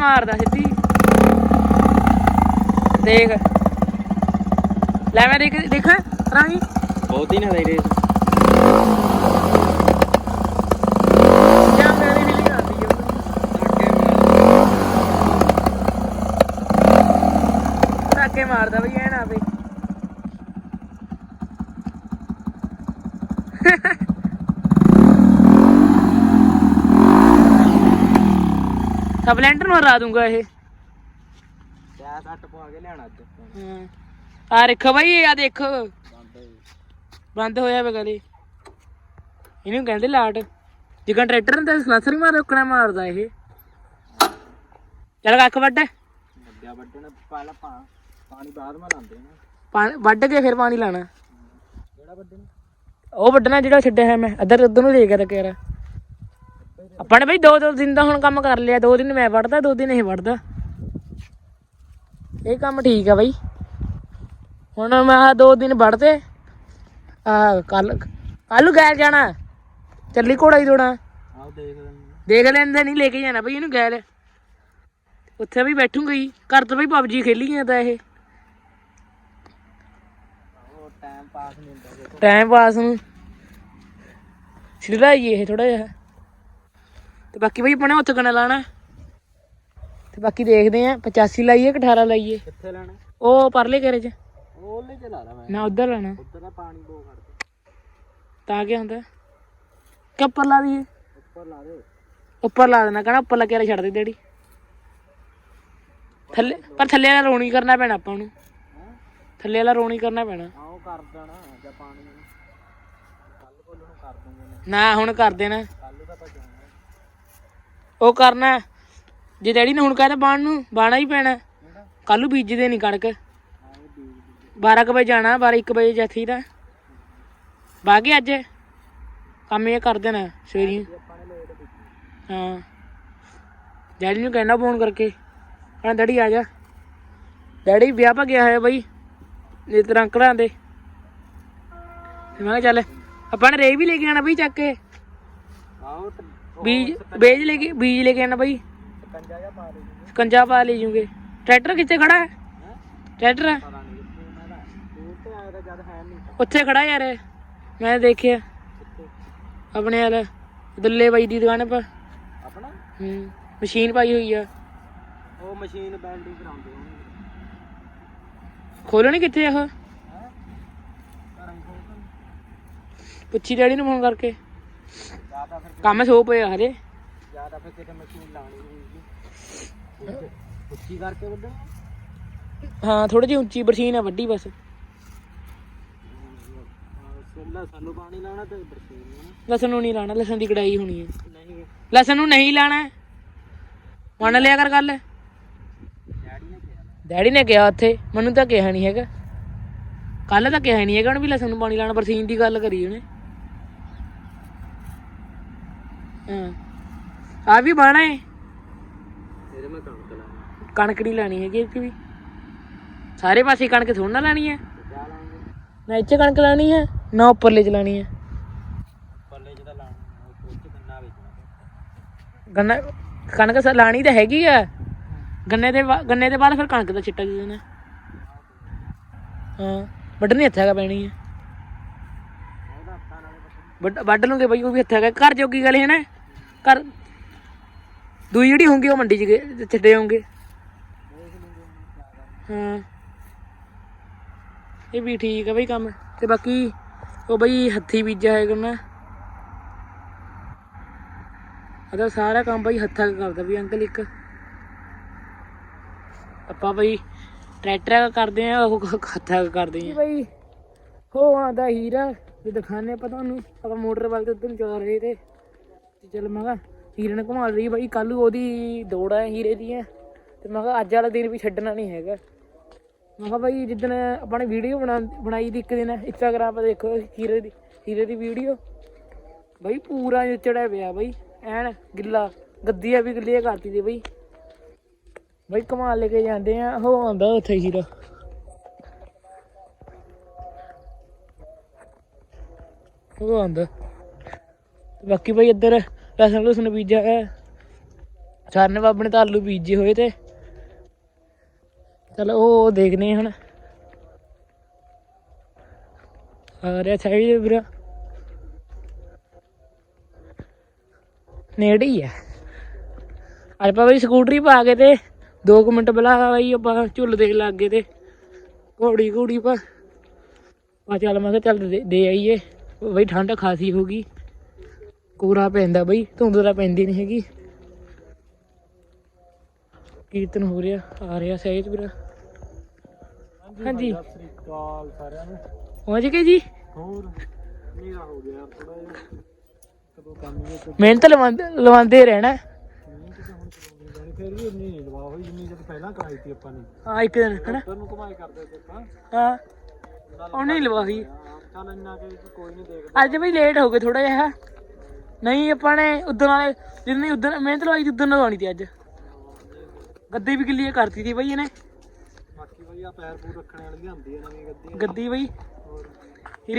ਮਾਰਦਾ ਸਿੱਧੀ। ਦੇਖ। ਲੈ ਮੈਂ ਦੇਖ ਦੇਖ ਰਾਂਗੀ ਬਹੁਤ ਹੀ ਨਾ ਦੇ ਰੇਸ। ਮਾਰਦਾ ਬਈ ਐ ਨਾ ਹਰਾ ਦੂੰਗਾ ਇਹ। ਟਾਇਰ ਸੱਟ ਪਵਾ ਕੇ ਲਿਆਣਾ ਅੱਜ। ਹਾਂ। ਆ ਦੇਖੋ ਬਈ ਆ ਦੇਖੋ। ਬੰਦ ਹੋਇਆ ਵੇ ਗਲੀ। ਇਹਨੂੰ ਕਹਿੰਦੇ ਲਾਟ। ਜਿਕਨ ਟਰੈਕਟਰ ਨੂੰ ਤਾਂ ਸਲਾਸਰ ਹੀ ਮਾਰ ਰੁਕਣਾ ਮਾਰਦਾ ਇਹ। ਚੱਲ ਕੱਖ ਵੱਢ। ਵੱਡਿਆ ਪਹਿਲਾਂ ਪਾਣੀ ਬਾਅਦ ਮੈਂ ਲਾਉਂਦੇ ਨਾ। ਪਾਣੀ ਵੱਢ ਕੇ ਫਿਰ ਪਾਣੀ ਲਾਣਾ। ਕਿਹੜਾ ਵੱਡਣ ਉਹ ਵੱਢਣਾ ਜਿਹੜਾ ਛੱਡਿਆ ਹੈ ਮੈਂ ਅੱਧਰ ਉਧਰ ਨੂੰ ਦੇ ਕੇ ਰੱਖਿਆ ਰ। ਆਪਾਂ ਨੇ ਬਈ ਦੋ ਦੋ ਦਿਨ ਦਾ ਹੁਣ ਕੰਮ ਕਰ ਲਿਆ ਦੋ ਦਿਨ ਮੈਂ ਵੱਢਦਾ ਦੋ ਦਿਨ ਇਹ ਵੱਢਦਾ ਇਹ ਕੰਮ ਠੀਕ ਆ ਬਈ। ਹੁਣ ਮੈਂ ਦੋ ਦਿਨ ਵੱਢਦੇ ਆ ਕੱਲ ਕੱਲ ਨੂੰ ਗੈਰ ਜਾਣਾ ਚੱਲੀ ਘੋੜਾ ਹੀ ਦੋਣਾ ਦੇਖ ਲੈਂਦੇ ਦੇਖ ਲੈਂਦੇ ਨਹੀਂ ਲੈ ਕੇ ਜਾਣਾ ਬਈ ਇਹਨੂੰ ਗੈਰ ਉੱਥੇ ਵੀ ਬੈਠੂਗਾ ਹੀ ਘਰ ਤੋਂ ਬਈ ਪਬਜੀ ਖੇਲੀ ਜਾਂਦਾ ਇਹ। ਟਾਈਮ ਪਾਸ ਦੇਖੋ ਟਾਈਮ ਪਾਸ ਨੂੰ। ਸਿੱਧਾ ਇਹ ਥੋੜਾ ਜਿਹਾ। ਤੇ ਬਾਕੀ ਬਈ ਆਪਣੇ ਉੱਥੇ ਕਣਾ ਲਾਣਾ। ਤੇ ਬਾਕੀ ਦੇਖਦੇ ਆ 85 ਲਾਈਏ ਕਿ 18 ਲਾਈਏ? ਕਿੱਥੇ ਲੈਣਾ? ਉਹ ਪਰਲੇ ਘਰੇ ਚ। ਉਹ ਲੈ ਚਲਾ ਲਾ ਮੈਂ। ਮੈਂ ਉਧਰ ਲਾਣਾ। ਉੱਧਰ ਦਾ ਪਾਣੀ ਬੋ ਖੜ ਤਾਂ ਕੀ ਹੁੰਦਾ। ਕਿ ਉੱਪਰ ਲਾ ਦਈਏ? ਉੱਪਰ ਲਾ ਦੇ। ਉੱਪਰ ਲਾ ਦੇਣਾ ਕਹਣਾ ਉੱਪਰ ਲੱਗਿਆ ਛੱਡ ਦੇ ਡੈਡੀ। ਥੱਲੇ ਪਰ ਥੱਲੇ ਵਾਲਾ ਰੋਣੀ ਕਰਨਾ ਪੈਣਾ ਆਪਾਂ ਨੂੰ। ਹੈਂ? ਥੱਲੇ ਵਾਲਾ ਰੋਣੀ ਕਰਨਾ ਪੈਣਾ। ਆਹ ਉਹ ਕਰ ਦੇਣਾ ਜਾਂ ਪਾਣੀ ਕੱਲ ਕੋਲ ਨੂੰ ਕਰ ਦੂੰਗੇ ਨਾ ਹੁਣ ਕਰ ਦੇਣਾ। ਉਹ ਕਰਨਾ ਜੇ ਡੈਡੀ ਨੇ ਹੁਣ ਕਹਿੰਦਾ ਬਾਣ ਨੂੰ ਬਾਣਾ ਹੀ ਪੈਣਾ ਕੱਲ ਨੂੰ ਬੀਜਦੇ ਨਹੀਂ ਕਣਕ। ਆਹ ਇਹ ਬੀਜ 12 ਕੁ ਵਜੇ ਜਾਣਾ 12 1 ਵਜੇ ਜੱਥੀ ਦਾ। ਬਾਕੀ ਅੱਜ? ਕੰਮ ਇਹ ਕਰ ਦੇਣਾ ਸਵੇਰੀ ਹਾਂ। ਡੈਡੀ ਨੂੰ ਕਹਿਣਾ ਫੋਨ ਕਰਕੇ। ਕਹਿੰਦਾ ਡੈਡੀ ਆ ਜਾ। ਡੈਡੀ ਵਿਆਹ ਪਾ ਗਿਆ ਹੋਇਆ ਬਈ ਇਹ ਤਰ੍ਹਾਂ ਅੰਕਲਾਂ ਦੇ। ਮੈਂ ਕਿਹਾ ਚੱਲ ਆਪਾਂ ਨੇ ਰੇ ਵੀ ਲੈ ਕੇ ਆਣਾ ਬਈ ਚੱਕ ਕੇ। ਆਹੋ ਬੀਜ ਬੀਜ ਲੈ ਕੇ ਬੀਜ ਲੈ ਕੇ ਆਣਾ ਬਈ। ਕੰਜਾ ਜਾਂ ਪਾ ਦੇ ਕੰਜਾ ਪਾ ਲੈ ਜੂਗੇ। ਟਰੈਕਟਰ ਕਿੱਥੇ ਖੜਾ ਹੈ? ਹੈ ਟਰੈਕਟਰ ਪਤਾ ਨਹੀਂ ਕਿੱਥੇ ਉਹਨਾਂ ਦਾ ਦੂਰ ਤੇ ਆਇਆ ਤਾਂ ਜਦ ਹੈ? ਨਹੀਂ ਉੱਥੇ ਖੜਾ ਯਾਰ। ਮੈਂ ਦੇਖਿਆ। ਆਪਣੇ ਵਾਲ ਦੁੱਲੇ ਬਾਈ ਦੀ ਦੁਕਾਨ ਪਰ ਆਪਣਾ? ਹੂੰ ਮਸ਼ੀਨ ਪਾਈ ਹੋਈ ਆ। ਉਹ ਮਸ਼ੀਨ ਬੈਲਡਿੰਗ ਕਰਾਉਂਦੇ ਹੋਣਗੇ ਖੋਲਣੀ ਕਿੱਥੇ ਆ ਉਹ? ਪੁੱਛੀ ਡੈਡੀ ਨੂੰ ਫੋਨ ਕਰਕੇ। ਕੰਮ ਸੋ ਪਿਆ ਹਜੇ। ਜ਼ਿਆਦਾ ਫਿਰ ਕਿਤੇ ਮਸ਼ੀਨ ਲਾਣੀ ਹੋਊਗੀ ਉੱਚੀ ਕਰਕੇ ਵੱਢਣਾ ਹਾਂ ਥੋੜੀ ਜਿਹੀ ਉੱਚੀ ਬਰਸੀਨ ਆ ਵੱਡੀ ਬਸ। ਪਾਣੀ ਲਾਉਣਾ ਤੇ ਬਰਸੀਨ ਲਸਣ ਨੂੰ ਨਹੀਂ ਲਾਣਾ ਲਸਣ ਦੀ ਕੜਾਈ ਹੋਣੀ ਹੈ ਨਹੀਂ ਲਸਣ ਨੂੰ ਨਹੀਂ ਲਾਣਾ ਮੰਨ ਲਿਆ ਕਰ ਗੱਲ। ਡੈਡੀ ਨੇ ਕਿਹਾ ਉੱਥੇ ਮੈਨੂੰ ਤਾਂ ਕਿਹਾ ਨਹੀਂ ਹੈਗਾ। ਕੱਲ ਤਾਂ ਕਿਹਾ ਨਹੀਂ ਹੈਗਾ ਉਹਨੇ ਵੀ ਲਸਣ ਨੂੰ ਪਾਣੀ ਲਾਣਾ ਬਰਸੀਨ ਦੀ ਗੱਲ ਕਰੀ ਉਹਨੇ। ਹਾਂ। ਆ ਵੀ ਬਾਣਾ ਹੈ ਤੇਰੇ ਮੈਂ ਕਣਕ ਲਾਉਣਾ ਕਣਕ ਨਹੀਂ ਲਾਣੀ ਹੈਗੀ ਇੱਕ ਵੀ। ਸਾਰੇ ਪਾਸੇ ਕਣਕ ਥੋੜਾ ਨਾ ਲਾਣੀ ਹੈ ਨਾ ਇੱਥੇ ਕਣਕ ਲਾਣੀ ਹੈ ਨਾ ਉੱਪਰਲੇ ਚ ਲਾਣੀ ਹੈ ਪੱਲੇ ਚ ਤਾਂ ਲਾਉਣਾ ਉਹ ਚ ਗੰਨਾ ਵੇਚਣਾ ਗੰਨਾ ਕਣਕ ਸ- ਲਾਣੀ ਤਾਂ ਹੈਗੀ ਆ। ਗੰਨੇ ਦੇ ਬਾ- ਗੰਨੇ ਦੇ ਬਾਅਦ ਫਿਰ ਕਣਕ ਦਾ ਛਿੱਟਾ ਦੇ ਦੇਣਾ ਹਾਂ ਵੱਢਣੀ ਹੱਥਾਂ ਕਾ ਪੈਣੀ ਹੈ ਉਹਦਾ ਹੱਥਾਂ ਨਾਲੇ ਪੱਟ ਵੱਢ ਵੱਢ ਲੂਗੇ ਬਈ, ਉਹ ਵੀ ਹੱਥਾਂ ਕਾ ਘਰ ਜੋਗੀ ਗੱਲ ਹੈ ਨਾ? ਘਰ ਦੂਈ ਜਿਹੜੀ ਹੋਊਗੀ, ਉਹ ਮੰਡੀ ਚ ਛੱਡੇ ਹੋਣਗੇ ਹਾਂ। ਇਹ ਵੀ ਠੀਕ ਆ ਬਈ ਕੰਮ। ਤੇ ਬਾਕੀ ਉਹ ਬਈ ਹੱਥੀ ਬੀਜਿਆ ਹੈ ਕਰਨਾ। ਉਹਦਾ ਸਾਰਾ ਕੰਮ ਬਈ ਹੱਥਾਂ ਕਰਦਾ ਵੀ ਅੰਕਲ ਇੱਕ। ਆਪਾਂ ਬਈ ਟਰੈਕਟਰ ਕਰਦੇ ਆ, ਉਹ ਹੱਥਾਂ ਕਰਦੇ ਆ। ਬਈ ਹੋ ਆਂਦਾ ਹੀਰਾ। ਤੇ ਦਿਖਾਣੇ ਆਪਾਂ ਤੁਹਾਨੂੰ। ਆਪਾਂ ਮੋਟਰ ਵੱਲ ਤੇ ਉਧਰ ਜਾ ਰਹੇ ਤੇ ਤੇ ਚੱਲ ਮੈਂ ਕਿਹਾ ਹੀਰੇ ਨੇ ਘੁਮਾ ਰਹੀ ਬਾਈ ਕੱਲ ਉਹਦੀ ਦੌੜ ਹੈ ਹੀਰੇ ਦੀਆਂ ਤੇ ਮੈਂ ਕਿਹਾ ਅੱਜ ਵਾਲਾ ਦਿਨ ਵੀ ਛੱਡਣਾ ਨਹੀਂ ਹੈਗਾ। ਮੈਂ ਕਿਹਾ ਬਾਈ, ਜਿੱਦਣ ਆਪਾਂ ਨੇ ਵੀਡੀਓ ਬਣਾ, ਬਣਾਈ ਦੀ ਇੱਕ ਦਿਨ ਇੰਸਟਾਗ੍ਰਾਮ 'ਤੇ ਦੇਖੋ ਹੀਰੇ ਦੀ ਹੀਰੇ ਦੀ ਵੀਡੀਓ ਬਈ ਪੂਰਾ ਚੜਿਆ ਪਿਆ ਬਾਈ, ਐਨ ਗਿੱਲਾ ਗੱਦੀਆਂ ਵੀ ਗਿੱਲੀਆਂ ਕਰਤੀ ਦੀ ਬਈ। ਬਾਈ ਕਮਾਲ ਲੈ ਕੇ ਜਾਂਦੇ ਆ ਹੋ ਆਉਂਦਾ ਉੱਥੇ ਹੀਰਾ। ਉਹ ਆਉਂਦਾ ਬਾਕੀ ਬਈ ਇੱਧਰ ਲਸਣ ਲੁਸਣ ਬੀਜਿਆ ਹੈ। ਚਾਰਨੇ ਬਾਬੇ ਨੇ ਤਾਂ ਆਲੂ ਬੀਜੇ ਹੋਏ ਤੇ। ਚਲ ਉਹ ਦੇਖਨੇ ਹੁਣ। ਆ ਰਿਹਾ ਚਾਹੀਏ ਵੀਰਾ। ਨੇੜੇ ਹੀ ਆ ਅੱਜ ਆਪਾਂ ਬਈ ਸਕੂਟਰੀ ਪਾ ਕੇ ਤੇ 2 ਮਿੰਟ ਬਲਾ ਬਈ ਆਪਾਂ ਝੁੱਲ ਦੇ ਲੱਗ ਗਏ ਤੇ। ਘੋੜੀ ਘੋੜੀ ਪਾ। ਆ ਚੱਲ ਮੈਂ ਕਿਹਾ ਚੱਲ ਦੇ- ਦੇ ਆਈਏ। ਬਈ ਠੰਡ ਖਾਸੀ ਹੋ ਗਈ। ਕੋਰਾ ਪੈਂਦਾ ਬਈ ਧੁੰਦ ਤਾਂ ਪੈਂਦੀ ਨਹੀਂ ਹੈਗੀ। ਕੀਰਤਨ ਹੋ ਰਿਹਾ ਆ ਰਿਹਾ ਸਹਿਜ ਵੀਰਾ। ਹਾਂਜੀ ਸਤਿ ਸ੍ਰੀ ਅਕਾਲ ਸਾਰਿਆਂ ਨੂੰ। ਪਹੁੰਚ ਗਏ ਜੀ? ਹੋਰ ਮੇਰਾ ਹੋ ਗਿਆ ਥੋੜਾ ਜਿਹਾ। ਕਦੋਂ ਕੰਮ ਇਹ ਤੇ ਮਿਹਨਤ ਲਵਾਉਂਦੇ ਲਵਾਉਂਦੇ ਰਹਿਣਾ। ਨਹੀਂ ਕਿਤੇ ਹੁਣ ਚਲਾਉਂਦੇ ਜਾਣੀ ਫਿਰ ਵੀ ਇੰਨੀ ਨਹੀਂ ਦਵਾ ਹੋਈ ਜਿੰਨੀ ਜਦ ਪਹਿਲਾਂ ਕਰਾਈ ਸੀ ਆਪਾਂ ਨੇ। ਹਾਂ ਇੱਕ ਦਿਨ ਹਨਾ? ਉੱਧਰ ਨੂੰ ਘੁਮਾਈ ਕਰਦੇ ਤੇ ਆਪਾਂ। ਹਾਂ। ਉਹਨੇ ਹੀ ਲਵਾਹੀ ਹਾਂ, ਚੱਲ ਇੰਨਾ ਕਿ ਕੋਈ ਨਹੀਂ ਦੇਖਦਾ। ਅੱਜ ਵੀ ਲੇਟ ਹੋ ਗਏ ਥੋੜਾ ਜਿਹਾ। ਨਹੀਂ ਆਪਾਂ ਨੇ ਉਦੋਂ ਵਾਲੇ ਜਿੰਨੀ ਉਦੋਂ ਮਿਹਨਤ ਲਵਾਈ ਸੀ ਉਦੋਂ ਲਵਾਉਣੀ ਸੀ ਅੱਜ। ਗੱਦੀ ਵੀ ਕਿੱਲੀ ਕਰਤੀ ਸੀ ਬਈ ਇਹਨੇ। ਬਾਕੀ ਵਧੀਆ ਪੈਰ ਪੂਰ ਰੱਖਣ ਵਾਲੀ ਲਿਆਂਦੀ ਹੈ ਨਵੀਂ ਗੱਦੀ। ਗੱਦੀ ਬਈ। ਹੋਰ।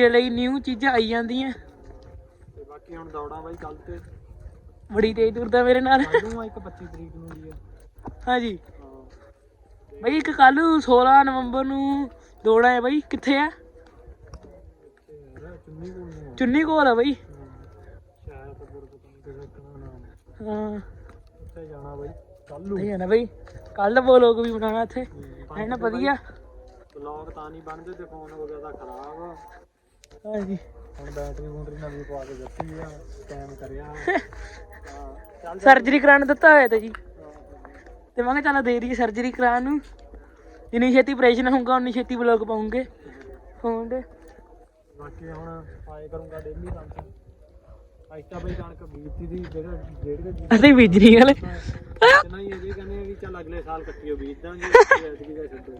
ਲਈ ਨਿਊ ਚੀਜ਼ਾਂ ਆਈ ਜਾਂਦੀਆਂ। ਤੇ ਬਾਕੀ ਹੁਣ ਦੌੜਾਂ ਬਾਈ ਕੱਲ ਤੇ। ਬੜੀ ਤੇਜ਼ ਤੁਰਦਾ ਮੇਰੇ ਨਾਲ। ਕੱਲ ਨੂੰ ਆ ਇੱਕ 25 ਤਰੀਕ ਨੂੰ ਹੈ ਹਾਂਜੀ। ਬਈ ਇੱਕ ਕੱਲ 16 ਨਵੰਬਰ ਨੂੰ ਦੌੜਾ ਹੈ ਬਈ ਕਿੱਥੇ ਆ ਚੁੰਨੀ ਕੋਲ ਆ। ਬਈ। ਹਾਂ। ਉੱਥੇ ਜਾਣਾ ਬਾਈ ਕੱਲ ਨੂੰ। ਸਹੀ ਹੈ ਨਾ ਬਈ ਕੱਲ ਵਲੋਗ ਵੀ ਬਣਾਉਣਾ ਇੱਥੇ ਹੈ ਨਾ। ਵਧੀਆ ਬਲੌਗ ਤਾਂ ਨਹੀਂ ਬਣਦੇ ਤੇ ਫੋਨ ਹੋ ਗਿਆ ਤਾਂ ਖਰਾਬ ਆ। ਹਾਂਜੀ। ਹੁਣ ਬੈਟਰੀ ਬੂਟਰੀ ਨਵੀਂ ਪਵਾ ਕੇ ਦਿੱਤੀ ਆ ਟਾਈਮ ਕਰਿਆ। ਸਰਜਰੀ ਕਰਾਉਣ ਦਿੱਤਾ ਹੋਇਆ ਤਾਂ ਜੀ। ਤੇ ਮੈਂ ਕਿਹਾ ਚੱਲ ਦੇ ਦਈਏ ਸਰਜਰੀ ਕਰਾਉਣ ਨੂੰ। ਜਿੰਨੀ ਛੇਤੀ ਆਪਰੇਸ਼ਨ ਹੋਊਗਾ ਉਨੀ ਛੇਤੀ ਵਲੋਗ ਪਾਉਂਗੇ। ਫੋਨ ਦੇ ਬਾਕੀ ਹੁਣ ਆਏ ਕਰੂੰਗਾ ਡੇਲੀ ਕੰਮ ਅੱਜ ਤਾਂ ਬਈ ਕਣਕ ਬੀਜਤੀ ਦੀ ਜਿਹੜਾ ਡੇਢ ਕੇ ਅਸੀਂ ਬੀਜਣੀ ਵਾਲੇ ਨਹੀਂ ਇਹ ਵੀ ਕਹਿੰਦੇ ਆ ਵੀ ਚੱਲ ਅਗਲੇ ਸਾਲ ਕੱਟੀਓ ਬੀਜ ਦਾਂਗੇ ਐਤਕੀ ਦਾ ਛੱਡੋ।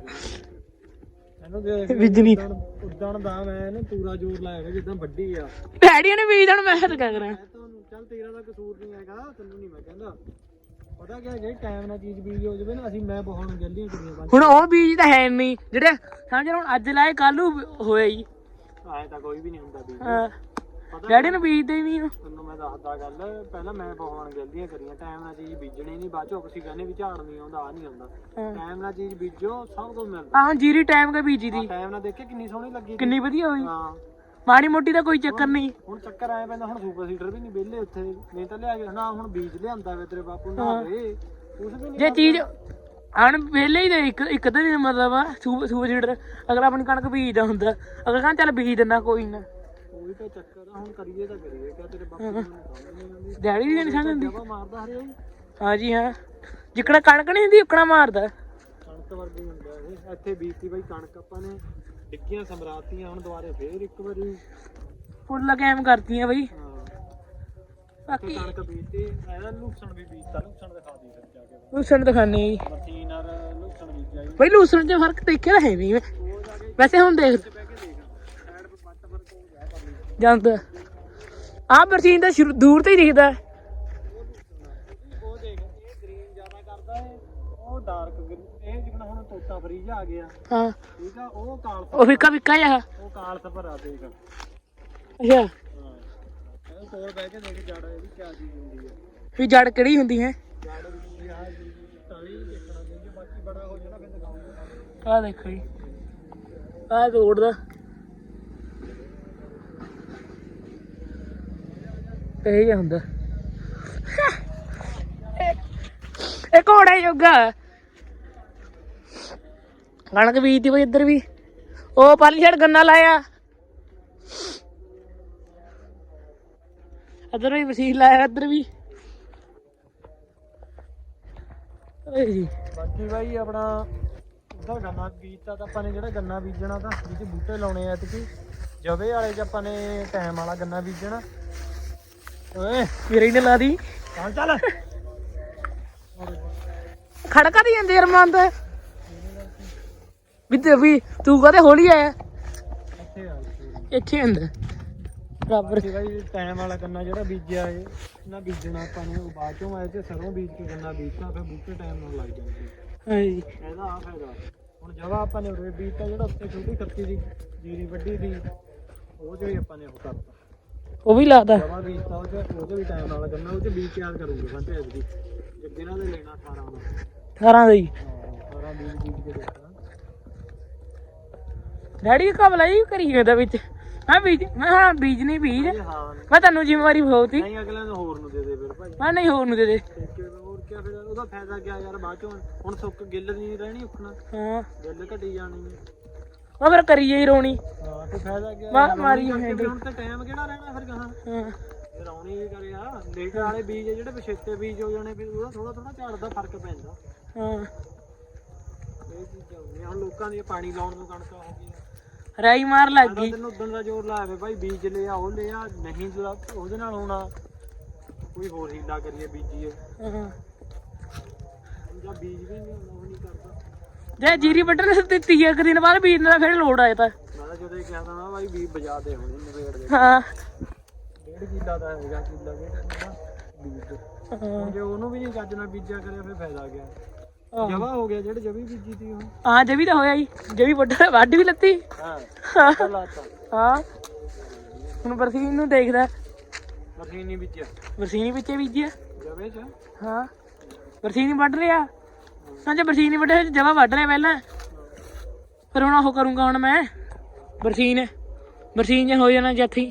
ਇਹਨੂੰ ਦੇਖ ਬੀਜਣੀ। ਉਦਣ ਦਾ ਮੈਂ ਇਹਨੂੰ ਪੂਰਾ ਜ਼ੋਰ ਲਾਇਆ ਹੈਗਾ ਜਿੱਦਾਂ ਵੱਡੀ ਆ। ਡੈਡੀ ਨੇ ਬੀਜ ਦੇਣ ਮੈਂ ਤਾਂ ਕਰਾਂ। ਚੱਲ ਤੇਰਾ ਤਾਂ ਕਸੂਰ ਨਹੀਂ ਹੈਗਾ ਤੈਨੂੰ ਨਹੀਂ ਮੈਂ ਕਹਿੰਦਾ। ਪਤਾ ਕੀ ਜਿਹੜੀ ਟਾਈਮ ਨਾਲ ਚੀਜ਼ ਬੀਜ ਹੋ ਜਾਵੇ ਨਾ ਅਸੀਂ ਮੈਂ ਬਹੁਤ ਨੂੰ ਜਲਦੀਆਂ ਕੁੜੀਆਂ ਪੰਜ ਹੁਣ ਉਹ ਬੀਜ ਤਾਂ ਹੈ ਨਹੀਂ ਜਿਹੜੇ ਸਮਝ ਹੁਣ ਅੱਜ ਲਾਏ ਕੱਲ ਨੂੰ ਹੋਇਆ ਜੀ। ਆਏ ਤਾਂ ਕੋਈ ਵੀ ਨਹੀਂ ਹੁੰਦਾ ਬੀਜ ਹਾਂ। ਪਤਾ ਡੈਡੀ ਨੂੰ ਬੀਜਦੇ ਹੀ ਨਹੀਂ ਤੈਨੂੰ ਮੈਂ ਦੱਸਦਾ ਗੱਲ ਪਹਿਲਾਂ ਮੈਂ ਬਹੁਤ ਨੂੰ ਜਲਦੀਆਂ ਕਰੀਆਂ ਟਾਈਮ ਨਾਲ ਚੀਜ਼ ਬੀਜਣੀ ਨਹੀਂ ਬਾਅਦ ਚੋਂ ਅਸੀਂ ਕਹਿੰਦੇ ਵੀ ਝਾੜ ਨਹੀਂ ਆਉਂਦਾ ਆ ਨਹੀਂ ਆਉਂਦਾ। ਹਾਂ। ਟਾਈਮ ਨਾਲ ਚੀਜ਼ ਬੀਜੋ ਸਭ ਕੁਝ ਮਿਲਦਾ। ਆਹ ਜੀਰੀ ਟਾਈਮ ਕੇ ਬੀਜੀ ਦੀ? ਟਾਈਮ ਨਾਲ ਦੇਖੇ ਕਿੰਨੀ ਸੋਹਣੀ ਲੱਗੀ ਕਿੰਨੀ ਵਧੀਆ ਹੋਈ। ਹਾਂ। ਮਾੜੀ ਮੋਟੀ ਦਾ ਕੋਈ ਚੱਕਰ ਨਹੀਂ। ਹੁਣ ਚੱਕਰ ਆਇਆ ਪੈਂਦਾ ਹੁਣ ਸੁਪਰ ਸੀਡਰ ਵੀ ਨਹੀਂ ਵਿਹਲੇ ਉੱਥੇ। ਨਹੀਂ ਤਾਂ ਲਿਆ ਕੇ ਨਾ ਹੁਣ ਬੀਜ ਲਿਆਂਦਾ ਵੇ ਤੇਰੇ ਬਾਪੂ ਨਾਲ ਵੇ ਕੁਛ ਵੀ ਨਹੀਂ ਜੇ ਚੀਜ਼ ਆਣ ਵੇਲੇ ਹੀ ਦੇ ਇੱਕ ਇੱਕ ਤਾਂ ਨਹੀਂ ਮਤਲਬ ਆ ਸੂਪ ਸੂਪ ਸੀਡਰ। ਅਗਰ ਆਪਣੀ ਕਣਕ ਬੀਜਦਾ ਹੁੰਦਾ। ਅਗਰ ਕਹਿੰਦਾ ਚੱਲ ਬੀਜ ਦਿੰਦਾ ਕੋਈ ਨਾ। ਉਹੀ ਤਾਂ ਚੱਕਰ ਆ ਹੁਣ ਕਰੀਏ ਤਾਂ ਕਰੀਏ। ਕਿਆ ਤੇਰੇ ਬਾਪੂ ਨੂੰ ਡੈਡੀ ਦੀ ਨਹੀਂ ਜਵਾ ਮਾਰਦਾ ਹਰੇ ਹਾਂਜੀ ਹਾਂ। ਜਿੱਕਣਾ ਕਣਕ ਨਹੀਂ ਹੁੰਦੀ ਉਕਣਾ ਮਾਰਦਾ। ਕਣਕ ਵਰਗੀ ਹੁੰਦਾ ਇਹ। ਇੱਥੇ ਬੀਜਤੀ ਬਾਈ ਕਣਕ ਆਪਾਂ ਨੇ। ਡਿੱਗੀਆਂ ਸਮਰਾਤੀਆਂ ਹੁਣ ਦੁਬਾਰੇ ਫੇਰ ਇੱਕ ਵਾਰੀ। ਫੁੱਲ ਕੈਮ ਕਰਤੀਆਂ ਬਈ। ਬਾਕੀ ਕਣਕ ਬੀਜਤੀ। ਇਹਦਾ ਲੂਸਣ ਵੀ ਬੀਜਤਾ ਲੂਸਣ ਦਿਖਾ ਦੀ ਫਿਰ ਜਾ ਕੇ। ਲੂਸਣ ਦਿਖਾਣੇ ਜੀ। ਮੱਛੀ ਨਾਲ ਲੂਸਣ ਬੀਜਿਆ ਜੀ। ਬਈ ਲੂਸਣ 'ਚ ਫ਼ਰਕ ਦੇਖਿਆ ਤਾਂ ਹੈ ਨਹੀਂ ਵੈਸੇ ਹੁਣ ਦੇਖ। ਜਾਂਦਾ ਆਹ ਬਰਸੀਨ ਤਾਂ ਸ਼ੁਰੂ- ਦੂਰ ਤੋਂ ਹੀ ਦਿਖਦਾ। ਹੈ। ਉਹ ਦੇਖ ਇਹ ਗ੍ਰੀਨ ਜ਼ਿਆਦਾ ਕਰਦਾ ਹੈ ਉਹ ਡਾਰਕ ਤੋਤਾ ਫਰੀਜ ਆ ਗਿਆ। ਹਾਂ। ਠੀਕ ਆ ਉਹ ਕਾਲ ਉਹ ਫਿੱਕਾ ਫਿੱਕਾ ਜਿਹਾ। ਉਹ ਕਾਲ ਸਫਰ ਆ ਦੇਖ। ਅੱਛਾ। ਹਾਂ। ਇਹ ਕੋਲ ਬਹਿ ਕੇ ਦੇਖ ਜੜ ਇਹਦੀ ਕਿਆ ਚੀਜ਼ ਹੁੰਦੀ ਹੈ ਵੀ ਜੜ ਕਿਹੜੀ ਹੁੰਦੀ ਹੈ? ਜੜ ਹੁੰਦੀ ਆ ਤਲੀ ਦੇਖਣਾ ਜੇ ਬਾਕੀ ਬੜਾ ਹੋ ਜਾਣਾ ਫਿਰ ਦਿਖਾਉਂਗਾ ਆਹ ਦੇਖੋ ਜੀ। ਆਹ ਰੋਡ ਦਾ। ਇਹ ਜਿਹਾ ਹੁੰਦਾ। ਇਹ ਘੋੜਾ ਜੋਗਾ। ਕਣਕ ਬੀਜਦੀ ਬਈ ਇੱਧਰ ਵੀ। ਉਹ ਪਾਲੀ ਛੜ ਗੰਨਾ ਲਾਇਆ। ਇੱਧਰ ਵੀ ਵਸੀਲ ਲਾਇਆ ਇੱਧਰ ਵੀ। ਜੀ। ਬਾਕੀ ਬਾਈ ਆਪਣਾ ਉਧਰ ਗੰਨਾ ਬੀਜਤਾ ਤਾਂ ਆਪਾਂ ਨੇ ਜਿਹੜਾ ਗੰਨਾ ਬੀਜਣਾ ਤਾਂ ਜਿਹਦੇ ਬੂਟੇ ਲਾਉਣੇ ਆ ਐਤਕੀ। ਜਵੇ ਵਾਲੇ ਚ ਆਪਾਂ ਨੇ ਟਾਈਮ ਵਾਲਾ ਗੰਨਾ ਬੀਜਣਾ। ਓਏ। ਵੀਰੇ ਨੇ ਲਾ ਦੀ। ਚੱਲ ਚੱਲ। ਖੜਕਾ ਦੀ ਜਾਂਦੇ ਅਰਮਾਨ ਦਾ ਵੀ ਤੇ ਵੀ ਤੂੰ ਕਹਦੇ ਹੌਲੀ ਆਇਆ? ਇੱਥੇ ਆ ਇੱਥੇ ਹੁੰਦਾ ਬਰਾਬਰ ਬਾਈ ਟਾਈਮ ਵਾਲਾ ਗੰਨਾ ਜਿਹੜਾ ਬੀਜਿਆ ਏ ਨਾ ਬੀਜਣਾ ਆਪਾਂ ਨੇ ਉਹ ਬਾਅਦ ਚੋਂ ਆਏ ਤੇ ਸਰੋਂ ਬੀਜ ਕੇ ਗੰਨਾ ਬੀਜਤਾ ਫਿਰ ਬੂਟੇ ਟਾਈਮ ਨਾਲ ਲੱਗ ਜਾਂਦੇ। ਹਾਂਜੀ। ਇਹਦਾ ਆ ਫਾਇਦਾ। ਹੁਣ ਜਵਾ ਆਪਾਂ ਨੇ ਉਰੇ ਬੀਜਤਾ ਜਿਹੜਾ ਉੱਤੇ ਛੋਟੀ ਕੱਤੀ ਦੀ ਜੀਰੀ ਵੱਡੀ ਦੀ ਉਹ ਜੋ ਹੀ ਆਪਾਂ ਨੇ ਉਹ ਕਰਤਾ। ਉਹ ਵੀ ਲਾਤਾ। ਜਮਾ ਬੀਜਤਾ ਉਹ ਚ ਉਹ 'ਚ ਵੀ ਟਾਈਮ ਨਾਲ ਗੰਨਾ ਉਹ ਚ ਬੀਜ ਤਿਆਰ ਕਰੂਗੇ ਬੰਦੇ ਐਤਕੀ ਜੱਗੇ ਨਾਲ ਦੇ ਲੈਣਾ 18 ਦਾ। 18 ਦਾ ਹਾਂ। 18 ਬੀਜ ਬੀਜ ਕੇ ਦੇਖਣਾ। ਡੈਡੀ ਕਬਲਾ ਹੀ ਕਰੀ ਜਾਂਦਾ ਵਿੱਚ। ਹਾਂ ਬੀਜ ਮੈਂ ਹਾਂ ਬੀਜ ਨਹੀਂ ਬੀਜ। ਮੈਂ ਤੁਹਾਨੂੰ ਜ਼ਿੰਮੇਵਾਰੀ ਬਹੁਤੀ ਨਹੀਂ ਅਗਲੇ ਨੂੰ ਹੋਰ ਨੂੰ ਦੇ ਦੇ ਫਿਰ ਭਾਈ। ਮੈਂ ਨਹੀਂ ਹੋਰ ਨੂੰ ਦੇ ਦੇ। ਹੋਰ ਕੀ ਫਿਰ ਉਹਦਾ ਫਾਇਦਾ ਗਿਆ ਯਾਰ ਬਾਅਦ ਚੋਂ ਹੁਣ ਸੁੱਕ ਗਿੱਲ ਨਹੀਂ ਰਹਿਣੀ ਉਖਣਾ ਹਾਂ। ਗਿੱਲ ਘਟੀ ਜਾਣੀ ਹੈ। ਮੈਂ ਫਿਰ ਕਰੀਏ ਹੀ ਰੋਣੀ। ਹਾਂ ਤੇ ਫਾਇਦਾ ਗਿਆ ਮਾ- ਰੌਣੀ ਮਾਰੀ ਕਰਕੇ ਹੈਂਡਲ। ਹੁਣ ਤੇ ਟਾਈਮ ਕਿਹੜਾ ਰਹਿਣਾ ਫਿਰ ਕਹਾਂ ਹਾਂ। ਇਹ ਰੌਣੀ ਵੀ ਕਰਿਆ ਲੇਟ ਵਾਲੇ ਬੀਜ ਜਿਹੜੇ ਪਛੇਤੇ ਬੀਜ ਹੋ ਜਾਣੇ ਫਿਰ ਉਹਦਾ ਥੋੜਾ ਥੋੜਾ ਝਾੜ ਦਾ ਫ਼ਰਕ ਪੈਂਦਾ। ਹਾਂ। ਇਹ ਚੀਜ਼ਾਂ ਲੋਕਾਂ ਦੀ ਪਾਣੀ ਲਾਉਣ ਨੂੰ ਕਣਕਾਂ ਹੋ ਗਈਆਂ ਰਾਈ ਮਾਰ ਲੱਗ ਮੈਂ ਤਾਂ ਗਈ। ਤੈਨੂੰ ਉਦੋਂ ਦਾ ਜ਼ੋਰ ਲਾਇਆ ਵੇ ਭਾਈ ਬੀਜ ਲਿਆ ਉਹ ਲਿਆ ਨਹੀਂ ਜਿਹੜਾ ਉਹਦੇ ਨਾਲ ਹੋਣਾ। ਕੋਈ ਹੋਰ ਹੀਲਾ ਕਰੀਏ ਬੀਜੀਏ। ਹਾਂ। ਜਾਂ ਬੀਜ ਵੀ ਨਹੀਂ ਹੁੰਦਾ ਉਹ ਨਹੀਂ ਕਰਦਾ। ਜੇ ਜੀਰੀ ਵੱਢਣ ਦੇ ਤੀਏ ਇੱਕ ਦਿਨ ਬਾਅਦ ਬੀਜ ਨਾਲ ਫਿਰ ਲੋੜ ਆਇਆ ਤਾਂ। ਮੈਂ ਤਾਂ ਜਦੋਂ ਇਹ ਕਿਹਾ ਤਾਂ ਨਾ ਭਾਈ ਬੀਜ ਬਜਾ ਦੇ ਹੁਣ ਨਵੇੜ ਦੇ। ਹਾਂ। ਡੇਢ ਕਿੱਲਾ ਦਾ ਹੈਗਾ ਕਿੱਲਾ ਨਾ ਬੀਜ। ਹਾਂ। ਹੁਣ ਜੇ ਉਹਨੂੰ ਵੀ ਨਹੀਂ ਚੱਜ ਨਾਲ ਬੀਜਿਆ ਕਰਿਆ ਫਿਰ ਫਾਇਦਾ ਗਿਆ। ਜਵਾ ਹੋ ਗਿਆ ਜਿਹੜੇ ਜਵੀ ਬੀਜੀ ਤੀ ਉਹ। ਹਾਂ ਜਵੀ ਤਾਂ ਹੋਇਆ ਹੀ। ਜਵੀ ਵੱਢ ਵੱਢ ਵੀ ਲੱਤੀ। ਹਾਂ ਉਹ ਲਾਤਾ। ਹਾਂ। ਹੁਣ ਬਰਸੀਨ ਨੂੰ ਦੇਖਦਾ। ਨਹੀਂ ਬੀਜਿਆ। ਬਰਸੀਨ ਵਿੱਚੇ ਬੀਜਿਆ ਜਵੇ ਚ? ਹਾਂ। ਬਰਸੀਨ ਵੱਢ ਰਿਹਾ ਹਾਂ ਜੇ ਬਰਸੀਨ ਵੱਢਿਆ ਜਵਾ ਵੱਢ ਰਿਹਾ ਪਹਿਲਾਂ। ਫਿਰ ਹੁਣ ਉਹ ਕਰੂੰਗਾ ਹੁਣ ਮੈਂ। ਬਰਸੀਨ। ਬਰਸੀਨ ਜੇ ਹੋ ਜਾਣਾ ਜੱਥੀ।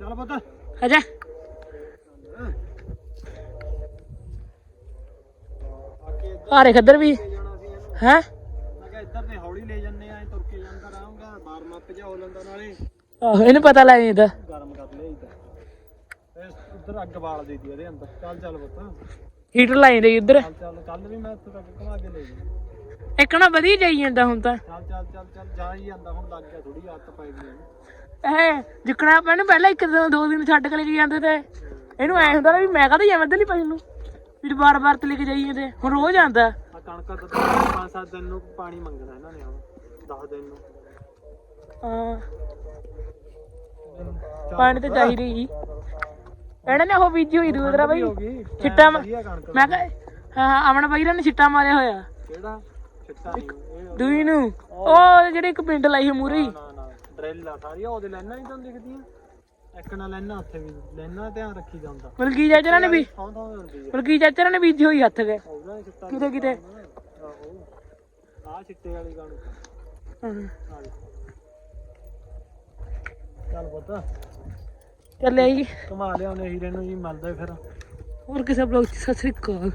ਚੱਲ ਪੁੱਤ। ਅਜਾ ਹਾਰੇ ਖੱਦਰ ਵੀ। ਹੈ? ਮੈਂ ਕਿਹਾ ਇੱਧਰ ਤੇ ਹੌਲੀ ਲੈ ਜੰਨੇ ਆ ਤੁਰ ਕੇ ਜਾਂਦਾ ਰਹਾਂਗਾ ਬਾਰ ਮੱਪ ਜਾ ਹੋ ਲੈਂਦਾ ਨਾਲੇ। ਆਹੋ ਇਹਨੂੰ ਪਤਾ ਲੱਗ ਜਾਂਦਾ ਗਰਮ ਕਰ ਲਿਆ ਇੱਧਰ। ਤੇ ਉੱਧਰ ਅੱਗ ਬਾਲ ਦੇ ਦੀ ਇਹਦੇ ਅੰਦਰ। ਚੱਲ ਚੱਲ ਪੁੱਤ। ਹੀਟਰ ਲਾਈ ਦੇ ਉੱਧਰ ਚੱਲ ਚੱਲ ਕੱਲ ਵੀ ਮੈਂ ਇੱਥੇ ਤੱਕ ਘੁਮਾ ਕੇ ਲੈ ਜੀ ਇੱਕ ਨਾ ਵਧੀਆ ਜਾਈ ਜਾਂਦਾ ਹੁਣ ਤਾਂ। ਚੱਲ ਚੱਲ ਚੱਲ ਚੱਲ ਜਾ ਹੀ ਜਾਂਦਾ ਹੁਣ ਲੱਗ ਗਿਆ ਥੋੜੀ ਆਦਤ ਪੈ ਗਈ ਇਹਨੂੰ। ਇਹ ਜਿੱਕਣਾ ਆਪਾਂ ਇਹਨੂੰ ਪਹਿਲਾਂ ਇੱਕ ਦਿਨ ਦੋ ਦਿਨ ਛੱਡ ਕੇ ਲੈ ਜਾਂਦੇ ਤੇ। ਇਹਨੂੰ ਐ ਹੁੰਦਾ ਨਾ ਵੀ ਮੈਂ ਕਹਦਾ ਜਾਵਾਂ ਇੱਧਰਲੀ ਪਾਸੇ ਨੂੰ। ਵੀ ਬਾਰ-ਬਾਰ ਤੇ ਲੈ ਕੇ ਜਾਈਏ ਤੇ ਹੁਣ ਰੋਜ਼ ਆਂਦਾ ਆ ਕਣਕਾਂ ਦਿਨ ਨੂੰ ਪਾਣੀ ਮੰਗਣਾ ਇਹਨਾਂ ਨੇ ਹੁਣ 10 ਦਿਨ ਨੂੰ। ਹਾਂ। ਪਾਣੀ ਤਾਂ ਚਾਹੀਦਾ ਹੀ। ਇਹਨੇ ਨੇ ਉਹ ਬੀਜੀ ਹੋਈ ਦੂਸਰਾ ਬਈ। ਹੋ ਗਈ। ਛਿੱਟਾ ਮਾ- ਕਹ ਹਾਂ ਅਮਨ ਬਾਈ ਨੇ ਛਿੱਟਾ ਮਾਰਿਆ ਹੋਇਆ। ਕਿਹੜਾ? ਛਿੱਟਾ ਦੂਈ ਨੂੰ। ਉਹ ਜਿਹੜੇ ਇੱਕ ਪਿੰਡ ਲਾਈ ਹੈ ਮੂਰੇ ਹੀ। ਨਾ ਨਾ ਡਰਿਲ ਆ ਸਾਰੀ ਉਹਦੇ ਲੈਣਾ ਨਹੀਂ ਤੁਹਾਨੂੰ ਦਿਖਦੀਆਂ ਇੱਕ ਨਾਲ ਲੈਣਾ ਉੱਥੇ ਵੀ ਲੈਣਾ ਧਿਆਨ ਰੱਖੀ ਜਾਂਦਾ। ਮਲਕੀ ਚਾਚਾ ਨੇ ਵੀ ਥਾਂ ਥਾਂ ਤੇ ਹੁੰਦੀ ਹੈ ਮਲਕੀ ਚਾਚਾ ਨੇ ਬੀਜੀ ਹੋਈ ਹੱਥ ਕੇ। ਉਹਨਾਂ ਨੇ ਛਿੱਟਾ ਕਿਤੇ ਕਿਤੇ। ਆਹੋ। ਆ ਛਿੱਟੇ ਵਾਲੀ ਕਣਕ ਹਾਂ। ਚੱਲ ਪੁੱਤ। ਚੱਲਿਆ ਜੀ ਘੁਮਾ ਲਿਆਉਣੇ ਹੀਰੇ ਨੂੰ ਜੀ ਮਿਲਦੇ ਫਿਰ। ਹੋਰ ਕਿਸੇ ਬਲੌਗ ਚ ਸਤਿ ਸ੍ਰੀ ਅਕਾਲ।